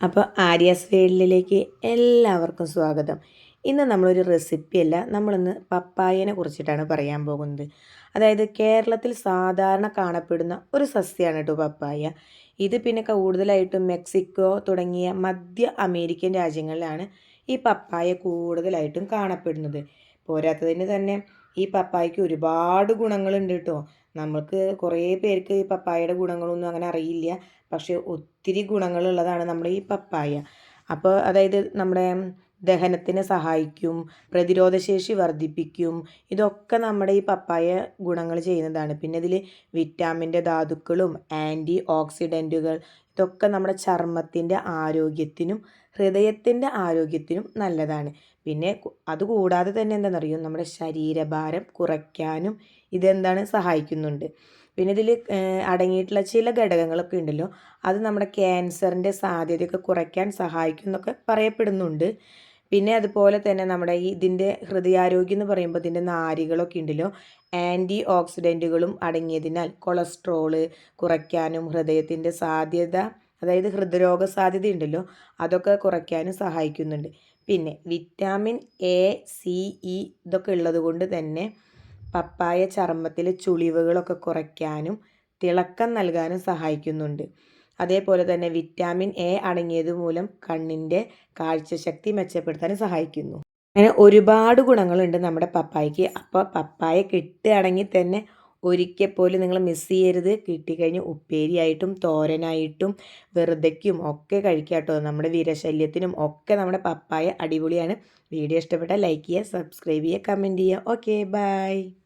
അപ്പോൾ ആര്യാസ് വേൾഡിലേക്ക് എല്ലാവർക്കും സ്വാഗതം. ഇന്ന് നമ്മളൊരു റെസിപ്പിയല്ല നമ്മളിന്ന് പപ്പായനെ കുറിച്ചിട്ടാണ് പറയാൻ പോകുന്നത്. അതായത് കേരളത്തിൽ സാധാരണ കാണപ്പെടുന്ന ഒരു സസ്യമാണ് കേട്ടോ പപ്പായ. ഇത് പിന്നെ കൂടുതലായിട്ടും മെക്സിക്കോ തുടങ്ങിയ മധ്യ അമേരിക്കൻ രാജ്യങ്ങളിലാണ് ഈ പപ്പായ കൂടുതലായിട്ടും കാണപ്പെടുന്നത്. പോരാത്തതിന് തന്നെ ഈ പപ്പായക്ക് ഒരുപാട് ഗുണങ്ങളുണ്ട് കേട്ടോ. നമ്മൾക്ക് കുറേ പേർക്ക് ഈ പപ്പായയുടെ ഗുണങ്ങളൊന്നും അങ്ങനെ അറിയില്ല. പക്ഷേ ഒത്തിരി ഗുണങ്ങളുള്ളതാണ് നമ്മുടെ ഈ പപ്പായ. അപ്പോൾ അതായത് നമ്മുടെ ദഹനത്തിന് സഹായിക്കും പ്രതിരോധശേഷി വർദ്ധിപ്പിക്കും ഇതൊക്കെ നമ്മുടെ ഈ പപ്പായ ഗുണങ്ങൾ ചെയ്യുന്നതാണ്. പിന്നെ ഇതിൽ വിറ്റാമിന്റെ ധാതുക്കളും ആന്റി ഓക്സിഡന്റുകൾ ഇതൊക്കെ നമ്മുടെ ചർമ്മത്തിന്റെ ആരോഗ്യത്തിനും ഹൃദയത്തിന്റെ ആരോഗ്യത്തിനും നല്ലതാണ്. പിന്നെ അതുകൂടാതെ തന്നെ എന്താണെന്നറിയോ? നമ്മുടെ ശരീരഭാരം കുറയ്ക്കാനും ഇതെന്താണ് സഹായിക്കുന്നുണ്ട്. പിന്നെ ഇതിൽ അടങ്ങിയിട്ടുള്ള ചില ഘടകങ്ങളൊക്കെ ഉണ്ടല്ലോ. അത് നമ്മുടെ ക്യാൻസറിന്റെ സാധ്യതയൊക്കെ കുറയ്ക്കാൻ സഹായിക്കും എന്നൊക്കെ പറയപ്പെടുന്നുണ്ട്. പിന്നെ അതുപോലെ തന്നെ നമ്മുടെ ഈ ഇതിന്റെ ഹൃദയാരോഗ്യം എന്ന് പറയുമ്പോൾ ഇതിന്റെ നാരികളൊക്കെ ഉണ്ടല്ലോ. ആന്റി ഓക്സിഡന്റുകളും അടങ്ങിയതിനാൽ കൊളസ്ട്രോൾ കുറയ്ക്കാനും ഹൃദയത്തിന്റെ സാധ്യത അതായത് ഹൃദ്രോഗ സാധ്യത ഉണ്ടല്ലോ അതൊക്കെ കുറയ്ക്കാനും സഹായിക്കുന്നുണ്ട്. പിന്നെ വിറ്റാമിൻ എ സി ഇ ഇതൊക്കെ ഉള്ളത് കൊണ്ട് തന്നെ പപ്പായ ചർമ്മത്തിലെ ചുളിവുകളൊക്കെ കുറയ്ക്കാനും തിളക്കം നൽകാനും സഹായിക്കുന്നുണ്ട്. അതേപോലെ തന്നെ വിറ്റാമിൻ എ അടങ്ങിയത് മൂലം കണ്ണിന്റെ കാഴ്ചശക്തി മെച്ചപ്പെടുത്താൻ സഹായിക്കുന്നു. അങ്ങനെ ഒരുപാട് ഗുണങ്ങളുണ്ട് നമ്മുടെ പപ്പായക്ക് അപ്പോൾ പപ്പായ കിട്ടുകയാണെങ്കിൽ തന്നെ ഒരിക്കൽ പോലും നിങ്ങൾ മിസ് ചെയ്യരുത്. കിട്ടിക്കഴിഞ്ഞ് ഉപ്പേരിയായിട്ടും തോരനായിട്ടും വെറുതെക്കും ഒക്കെ കഴിക്കുക കേട്ടോ. നമ്മുടെ വീരശല്യത്തിനും ഒക്കെ നമ്മുടെ പപ്പായ അടിപൊളിയാണ്. വീഡിയോ ഇഷ്ടപ്പെട്ടാൽ ലൈക്ക് ചെയ്യുക സബ്സ്ക്രൈബ് ചെയ്യുക കമന്റ് ചെയ്യുക. Okay bye